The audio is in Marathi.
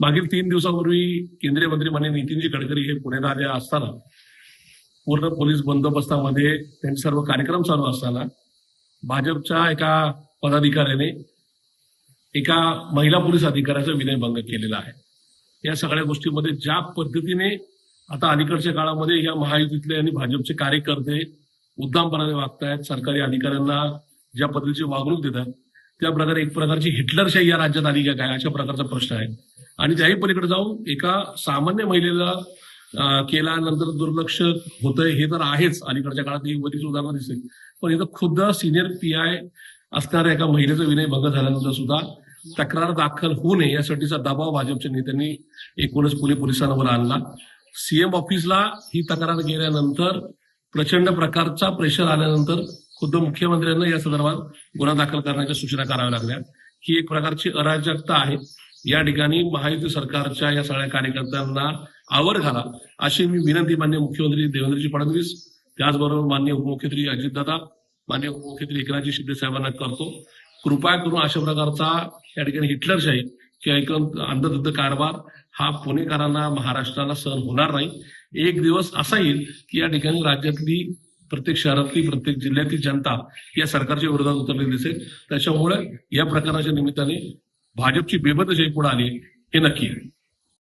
मागील तीन दिवसापूर्वी केंद्रीय मंत्री माननीय नितीनजी गडकरी हे पुण्यात आले असताना पूर्ण पोलीस बंदोबस्तामध्ये त्यांचे सर्व कार्यक्रम चालू असताना भाजपच्या एका पदाधिकाऱ्याने एका महिला पोलीस अधिकाऱ्याचा विनयभंग केलेला आहे. या सगळ्या गोष्टीमध्ये ज्या पद्धतीने आता अलीकडच्या काळामध्ये या महायुतीतले आणि भाजपचे कार्यकर्ते उद्दामपणाने वागतायत सरकारी अधिकाऱ्यांना ज्या पद्धतीची वागणूक देतात त्या प्रकारे एक प्रकारची हिटलरशाही या राज्यात आली का काय? अशा प्रकारचा प्रश्न आहे. आणि त्याही पलीकडे जाऊन एका सामान्य महिलेला केल्यानंतर दुर्लक्ष होतंय हे तर आहेच. अलीकडच्या काळात ही वरीच उदाहरणं दिसेल. पण इथं खुद्द सिनियर पी आय असणाऱ्या एका महिलेचा विनयभंग झाल्यानंतर सुद्धा तक्रार दाखल होऊ नये यासाठीचा दबाव भाजपच्या नेत्यांनी एकूणच पुणे पोलिसांवर आणला. सीएम ऑफिसला ही तक्रार गेल्यानंतर प्रचंड प्रकारचा प्रेशर आल्यानंतर खुद्द मुख्यमंत्र्यांना या संदर्भात गुन्हा दाखल करण्याच्या सूचना कराव्या लागल्या. ही एक प्रकारची अराजकता आहे. या ठिकाणी महायुती सरकारच्या या सगळ्या कार्यकर्त्यांना आवर घाला अशी मी विनंती मान्य मुख्यमंत्री देवेंद्रजी फडणवीस त्याचबरोबर मान्य उपमुख्यमंत्री अजितदादा मान्य उपमुख्यमंत्री एकनाथजी शिंदे साहेबांना करतो. कृपया करून अशा प्रकारचा या ठिकाणी हिटलरशाही किंवा एक अंधधुद्ध कारभार हा पुणेकरांना महाराष्ट्राला सहन होणार नाही. एक दिवस असा येईल की या ठिकाणी राज्यातली प्रत्येक शहरातली प्रत्येक जिल्ह्यातली जनता या सरकारच्या विरोधात उतरलेली दिसेल. त्याच्यामुळे या प्रकाराच्या निमित्ताने भाजपची बेबत अशी पुढे आली हे नक्की आहे.